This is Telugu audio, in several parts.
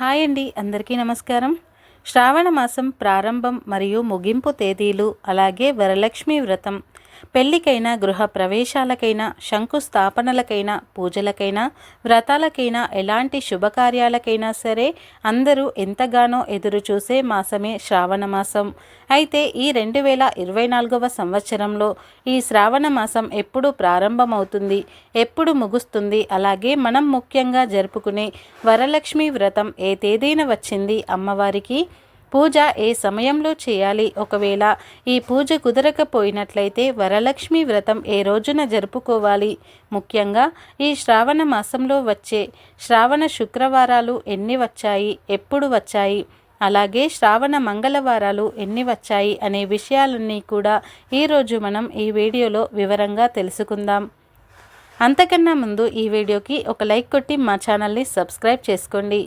హాయ్ అండి అందరికీ నమస్కారం. శ్రావణ మాసం ప్రారంభం మరియు ముగింపు తేదీలు అలాగే వరలక్ష్మి వ్రతం పెళ్ళికైనా గృహ ప్రవేశాలకైనా శంకుస్థాపనలకైనా పూజలకైనా వ్రతాలకైనా ఎలాంటి శుభకార్యాలకైనా సరే అందరూ ఎంతగానో ఎదురుచూసే మాసమే శ్రావణ మాసం. అయితే ఈ రెండు వేల ఇరవై నాలుగవ సంవత్సరంలో ఈ శ్రావణ మాసం ఎప్పుడు ప్రారంభమవుతుంది ఎప్పుడు ముగుస్తుంది అలాగే మనం ముఖ్యంగా జరుపుకునే వరలక్ష్మి వ్రతం ఏ తేదీన వచ్చింది అమ్మవారికి. పూజ ఏ సమయంలో చేయాలి? ఒకవేళ ఈ పూజ కుదరకపోయినట్లయితే వరలక్ష్మి వ్రతం ఏ రోజున జరుపుకోవాలి? ముఖ్యంగా ఈ శ్రావణ మాసంలో వచ్చే శ్రావణ శుక్రవారాలు ఎన్ని వచ్చాయి? ఎప్పుడు వచ్చాయి? అలాగే శ్రావణ మంగళవారాలు ఎన్ని వచ్చాయి? అనే విషయాలన్నీ కూడా ఈరోజు మనం ఈ వీడియోలో వివరంగా తెలుసుకుందాం. అంతకన్నా ముందు ఈ వీడియోకి ఒక లైక్ కొట్టి మా ఛానల్ని సబ్స్క్రైబ్ చేసుకోండి.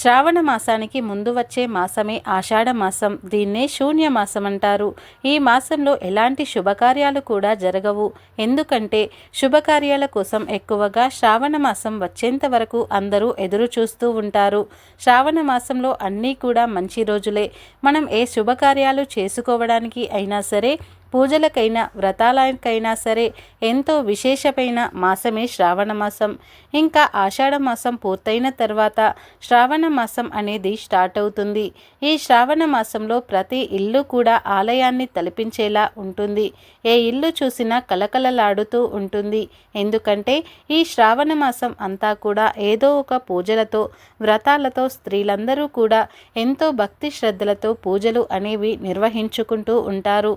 శ్రావణ మాసానికి ముందు వచ్చే మాసమే ఆషాఢ మాసం. దీన్నే శూన్య మాసం అంటారు. ఈ మాసంలో ఎలాంటి శుభకార్యాలు కూడా జరగవు. ఎందుకంటే శుభకార్యాల కోసం ఎక్కువగా శ్రావణ మాసం వచ్చేంత వరకు అందరూ ఎదురు చూస్తూ ఉంటారు. శ్రావణ మాసంలో అన్నీ కూడా మంచి రోజులే. మనం ఏ శుభకార్యాలు చేసుకోవడానికి అయినా సరే పూజలకైనా వ్రతాలకైనా సరే ఎంతో విశేషమైన మాసమే శ్రావణ మాసం. ఇంకా ఆషాఢ మాసం పూర్తయిన తర్వాత శ్రావణ మాసం అనేది స్టార్ట్ అవుతుంది. ఈ శ్రావణ మాసంలో ప్రతి ఇల్లు కూడా ఆలయాన్ని తలపించేలా ఉంటుంది. ఏ ఇల్లు చూసినా కలకలలాడుతూ ఉంటుంది. ఎందుకంటే ఈ శ్రావణ మాసం అంతా కూడా ఏదో ఒక పూజలతో వ్రతాలతో స్త్రీలందరూ కూడా ఎంతో భక్తి శ్రద్ధలతో పూజలు అనేవి నిర్వహించుకుంటూ ఉంటారు.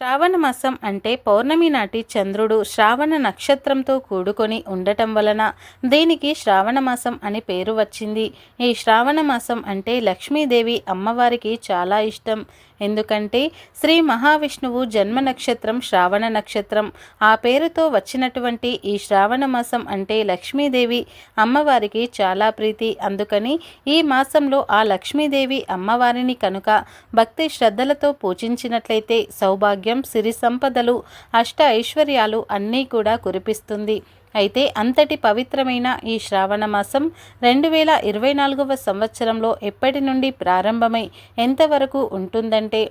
శ్రావణ మాసం అంటే పౌర్ణమి నాటి చంద్రుడు శ్రావణ నక్షత్రంతో కూడుకొని ఉండటం వలన దీనికి శ్రావణ మాసం అని పేరు వచ్చింది. ఈ శ్రావణ మాసం అంటే లక్ష్మీదేవి అమ్మవారికి చాలా ఇష్టం. ఎందుకంటే శ్రీ మహావిష్ణువు జన్మ నక్షత్రం శ్రావణ నక్షత్రం. ఆ పేరుతో వచ్చినటువంటి ఈ శ్రావణ మాసం అంటే లక్ష్మీదేవి అమ్మవారికి చాలా ప్రీతి. అందుకని ఈ మాసంలో ఆ లక్ష్మీదేవి అమ్మవారిని కనుక భక్తి శ్రద్ధలతో పూజించినట్లయితే సౌభాగ్యం సిరి సంపదలు అష్ట ఐశ్వర్యాలు అన్నీ కూడా కురిపిస్తుంది. అయితే అంతటి పవిత్రమైన ఈ శ్రావణ మాసం రెండు వేల ఇరవై నాలుగవ సంవత్సరంలో ఎప్పటి నుండి ప్రారంభమై ఎంతవరకు ఉంటుందంటే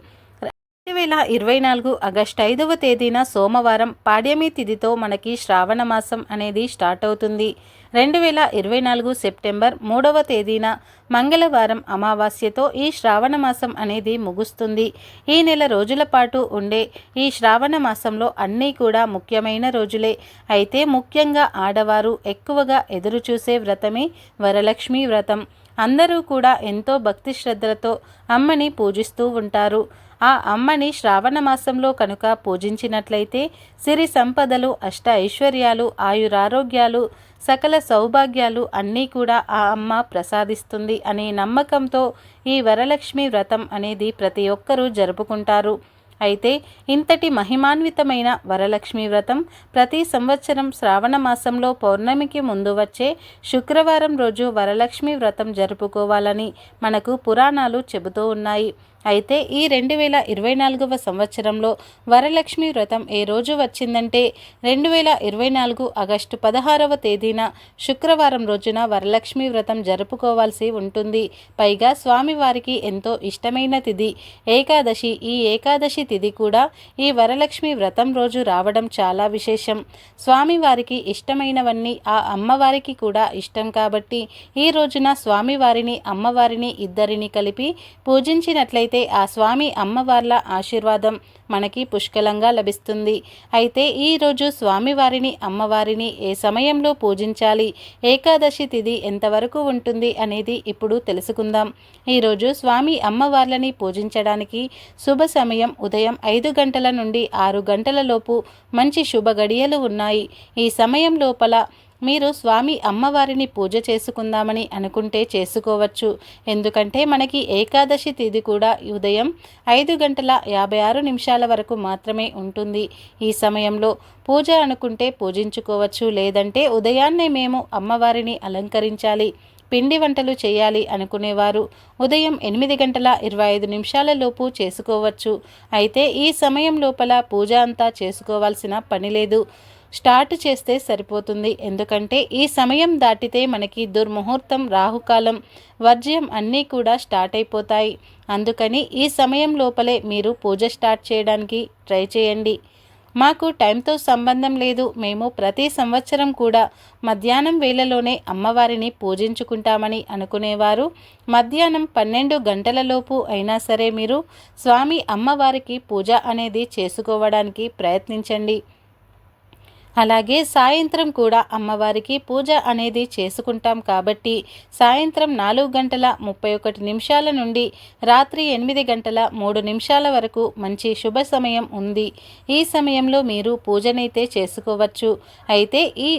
రెండు వేల ఇరవై నాలుగు ఆగస్టు ఐదవ తేదీన సోమవారం పాడ్యమి తిథితో మనకి శ్రావణ మాసం అనేది స్టార్ట్ అవుతుంది. రెండు వేల ఇరవై నాలుగు సెప్టెంబర్ మూడవ తేదీన మంగళవారం అమావాస్యతో ఈ శ్రావణ మాసం అనేది ముగుస్తుంది. ఈ నెల రోజుల పాటు ఉండే ఈ శ్రావణ మాసంలో అన్నీ కూడా ముఖ్యమైన రోజులే. అయితే ముఖ్యంగా ఆడవారు ఎక్కువగా ఎదురుచూసే వ్రతమే వరలక్ష్మి వ్రతం. అందరూ కూడా ఎంతో భక్తి శ్రద్ధలతో అమ్మని పూజిస్తూ ఉంటారు. ఆ అమ్మని శ్రావణ మాసంలో కనుక పూజించినట్లయితే సిరి సంపదలు అష్ట ఐశ్వర్యాలు ఆయురారోగ్యాలు సకల సౌభాగ్యాలు అన్నీ కూడా ఆ అమ్మ ప్రసాదిస్తుంది అనే నమ్మకంతో ఈ వరలక్ష్మి వ్రతం అనేది ప్రతి ఒక్కరూ జరుపుకుంటారు. అయితే ఇంతటి మహిమాన్వితమైన వరలక్ష్మి వ్రతం ప్రతి సంవత్సరం శ్రావణ మాసంలో పౌర్ణమికి ముందు వచ్చే శుక్రవారం రోజు వరలక్ష్మి వ్రతం జరుపుకోవాలని మనకు పురాణాలు చెబుతూ ఉన్నాయి. అయితే ఈ రెండు వేల ఇరవై నాలుగవ సంవత్సరంలో వరలక్ష్మి వ్రతం ఏ రోజు వచ్చిందంటే రెండు వేల ఇరవై నాలుగు ఆగస్టు పదహారవ తేదీన శుక్రవారం రోజున వరలక్ష్మి వ్రతం జరుపుకోవాల్సి ఉంటుంది. పైగా స్వామివారికి ఎంతో ఇష్టమైన తిథి ఏకాదశి. ఈ ఏకాదశి తిథి కూడా ఈ వరలక్ష్మి వ్రతం రోజు రావడం చాలా విశేషం. స్వామివారికి ఇష్టమైనవన్నీ ఆ అమ్మవారికి కూడా ఇష్టం కాబట్టి ఈ రోజున స్వామివారిని అమ్మవారిని ఇద్దరిని కలిపి పూజించినట్లయితే అయితే ఆ స్వామి అమ్మవార్ల ఆశీర్వాదం మనకి పుష్కలంగా లభిస్తుంది. అయితే ఈరోజు స్వామివారిని అమ్మవారిని ఏ సమయంలో పూజించాలి ఏకాదశి తిథి ఎంతవరకు ఉంటుంది అనేది ఇప్పుడు తెలుసుకుందాం. ఈరోజు స్వామి అమ్మవార్లని పూజించడానికి శుభ సమయం ఉదయం ఐదు గంటల నుండి ఆరు గంటల లోపు మంచి శుభ గడియలు ఉన్నాయి. ఈ సమయం లోపల మీరు స్వామి అమ్మవారిని పూజ చేసుకుందామని అనుకుంటే చేసుకోవచ్చు. ఎందుకంటే మనకి ఏకాదశి తిథి కూడా ఉదయం ఐదు గంటల యాభై ఆరు నిమిషాల వరకు మాత్రమే ఉంటుంది. ఈ సమయంలో పూజ అనుకుంటే పూజించుకోవచ్చు. లేదంటే ఉదయాన్నే మేము అమ్మవారిని అలంకరించాలి పిండి వంటలు చేయాలి అనుకునేవారు. ఉదయం ఎనిమిది గంటల ఇరవై ఐదు నిమిషాల లోపు చేసుకోవచ్చు. అయితే ఈ సమయం లోపల పూజ అంతా చేసుకోవాల్సిన పని లేదు. స్టార్ట్ చేస్తే సరిపోతుంది. ఎందుకంటే ఈ సమయం దాటితే మనకి దుర్ముహూర్తం రాహుకాలం వర్జ్యం అన్నీ కూడా స్టార్ట్ అయిపోతాయి. అందుకని ఈ సమయం లోపలే మీరు పూజ స్టార్ట్ చేయడానికి ట్రై చేయండి. మాకు టైంతో సంబంధం లేదు. మేము ప్రతి సంవత్సరం కూడా మధ్యాహ్నం వేళలోనే అమ్మవారిని పూజించుకుంటామని అనుకునేవారు. మధ్యాహ్నం పన్నెండు గంటలలోపు అయినా సరే మీరు స్వామి అమ్మవారికి పూజ అనేది చేసుకోవడానికి ప్రయత్నించండి. అలాగే సాయంత్రం కూడా అమ్మవారికి పూజ అనేది చేసుకుంటాం కాబట్టి సాయంత్రం నాలుగు గంటల ముప్పై ఒకటి నిమిషాల నుండి రాత్రి ఎనిమిది గంటల మూడు నిమిషాల వరకు మంచి శుభ సమయం ఉంది. ఈ సమయంలో మీరు పూజనైతే చేసుకోవచ్చు. అయితే ఈ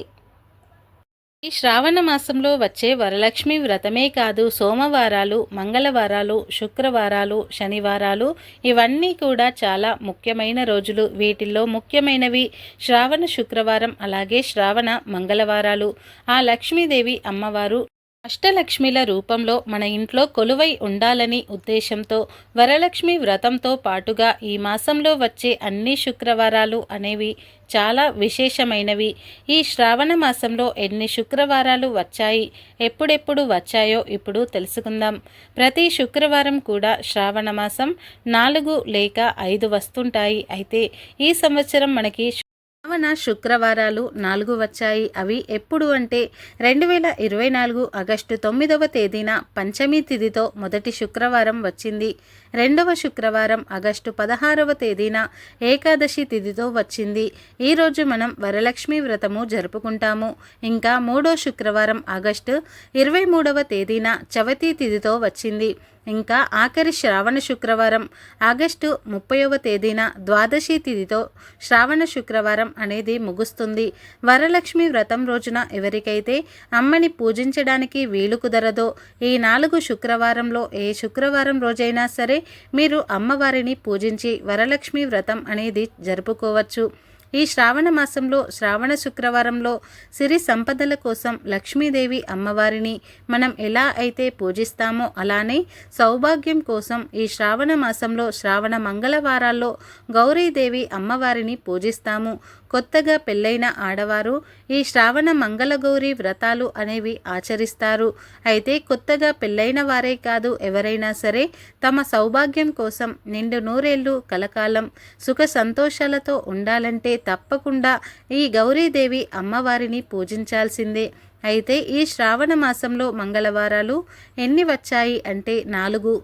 ఈ శ్రావణ మాసంలో వచ్చే వరలక్ష్మి వ్రతమే కాదు సోమవారాలు మంగళవారాలు శుక్రవారాలు శనివారాలు ఇవన్నీ కూడా చాలా ముఖ్యమైన రోజులు. వీటిల్లో ముఖ్యమైనవి శ్రావణ శుక్రవారం అలాగే శ్రావణ మంగళవారాలు. ఆ లక్ష్మీదేవి అమ్మవారు అష్టలక్ష్మిల రూపంలో మన ఇంట్లో కొలువై ఉండాలని ఉద్దేశంతో వరలక్ష్మి వ్రతంతో పాటుగా ఈ మాసంలో వచ్చే అన్ని శుక్రవారాలు అనేవి చాలా విశేషమైనవి. ఈ శ్రావణ మాసంలో ఎన్ని శుక్రవారాలు వచ్చాయి ఎప్పుడెప్పుడు వచ్చాయో ఇప్పుడు తెలుసుకుందాం. ప్రతి శుక్రవారం కూడా శ్రావణ మాసం నాలుగు లేక ఐదు వస్తుంటాయి. అయితే ఈ సంవత్సరం మనకి శ్రావణ శుక్రవారాలు నాలుగు వచ్చాయి. అవి ఎప్పుడు అంటే రెండు వేల ఇరవై నాలుగు ఆగస్టు తొమ్మిదవ తేదీన పంచమి తిథితో మొదటి శుక్రవారం వచ్చింది. రెండవ శుక్రవారం ఆగస్టు పదహారవ తేదీన ఏకాదశి తిథితో వచ్చింది. ఈరోజు మనం వరలక్ష్మి వ్రతము జరుపుకుంటాము. ఇంకా మూడో శుక్రవారం ఆగస్టు ఇరవై మూడవ తేదీన చవతి తిథితో వచ్చింది. ఇంకా ఆఖరి శ్రావణ శుక్రవారం ఆగస్టు ముప్పైవ తేదీన ద్వాదశి తిథితో శ్రావణ శుక్రవారం అనేది ముగుస్తుంది. వరలక్ష్మి వ్రతం రోజున ఎవరికైతే అమ్మని పూజించడానికి వీలు కుదరదో ఈ నాలుగు శుక్రవారంలో ఏ శుక్రవారం రోజైనా సరే మీరు అమ్మవారిని పూజించి వరలక్ష్మి వ్రతం అనేది జరుపుకోవచ్చు. ఈ శ్రావణ మాసంలో శ్రావణ శుక్రవారంలో సిరి సంపదల కోసం లక్ష్మీదేవి అమ్మవారిని మనం ఎలా అయితే పూజిస్తామో అలానే సౌభాగ్యం కోసం ఈ శ్రావణ మాసంలో శ్రావణ మంగళవారాల్లో గౌరీదేవి అమ్మవారిని పూజిస్తాము. కొత్తగా పెళ్ళైన ఆడవారు ఈ శ్రావణ మంగళగౌరి వ్రతాలు అనేవి ఆచరిస్తారు. అయితే కొత్తగా పెళ్ళైన వారే కాదు ఎవరైనా సరే తమ సౌభాగ్యం కోసం నిండు నూరేళ్ళు కలకాలం సుఖ సంతోషాలతో ఉండాలంటే తప్పకుండా ఈ గౌరీదేవి అమ్మవారిని పూజించాల్సిందే. అయితే ఈ శ్రావణ మాసంలో మంగళవారాలు ఎన్ని వచ్చాయి అంటే నాలుగు.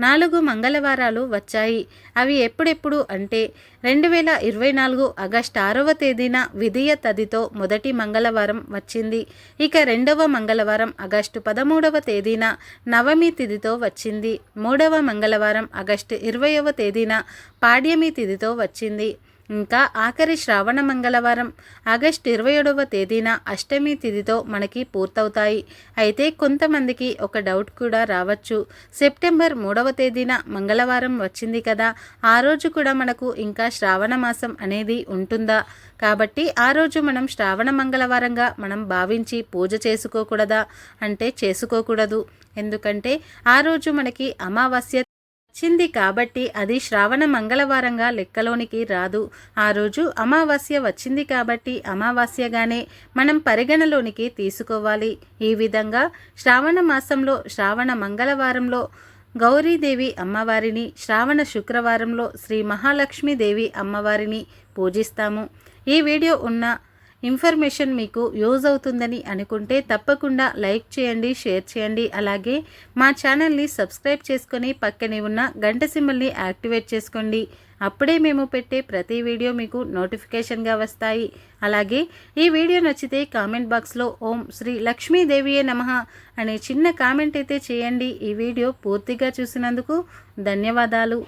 నాలుగు మంగళవారాలు వచ్చాయి. అవి ఎప్పుడెప్పుడు అంటే రెండు వేల ఇరవై నాలుగు ఆగస్టు ఆరవ తేదీన విధియ తదితో మొదటి మంగళవారం వచ్చింది. ఇక రెండవ మంగళవారం ఆగస్టు పదమూడవ తేదీన నవమి తిథితో వచ్చింది. మూడవ మంగళవారం ఆగస్టు ఇరవైవ తేదీన పాడ్యమి తిథితో వచ్చింది. ఇంకా ఆఖరి శ్రావణ మంగళవారం ఆగస్టు ఇరవై ఏడవ తేదీన అష్టమి తిథితో మనకి పూర్తవుతాయి. అయితే కొంతమందికి ఒక డౌట్ కూడా రావచ్చు. సెప్టెంబర్ మూడవ తేదీన మంగళవారం వచ్చింది కదా ఆ రోజు కూడా మనకు ఇంకా శ్రావణ మాసం అనేది ఉంటుందా? కాబట్టి ఆ రోజు మనం శ్రావణ మంగళవారంగా మనం భావించి పూజ చేసుకోకూడదా? అంటే చేసుకోకూడదు. ఎందుకంటే ఆ రోజు మనకి అమావాస్య వచ్చింది కాబట్టి అది శ్రావణ మంగళవారంగా లెక్కలోనికి రాదు. ఆ రోజు అమావాస్య వచ్చింది కాబట్టి అమావాస్యగానే మనం పరిగణలోనికి తీసుకోవాలి. ఈ విధంగా శ్రావణ మాసంలో శ్రావణ మంగళవారంలో గౌరీదేవి అమ్మవారిని శ్రావణ శుక్రవారంలో శ్రీ మహాలక్ష్మీదేవి అమ్మవారిని పూజిస్తాము. ఈ వీడియో ఉన్న ఇన్ఫర్మేషన్ మీకు యూజ్ అవుతుందని అనుకుంటే తప్పకుండా లైక్ చేయండి షేర్ చేయండి. అలాగే మా ఛానల్ని సబ్స్క్రైబ్ చేసుకొని పక్కనే ఉన్న గంట సింబల్ని యాక్టివేట్ చేసుకోండి. అప్పుడే మేము పెట్టే ప్రతి వీడియో మీకు నోటిఫికేషన్గా వస్తాయి. అలాగే ఈ వీడియో నచ్చితే కామెంట్ బాక్స్లో ఓం శ్రీ లక్ష్మీదేవియే నమ అనే చిన్న కామెంట్ అయితే చేయండి. ఈ వీడియో పూర్తిగా చూసినందుకు ధన్యవాదాలు.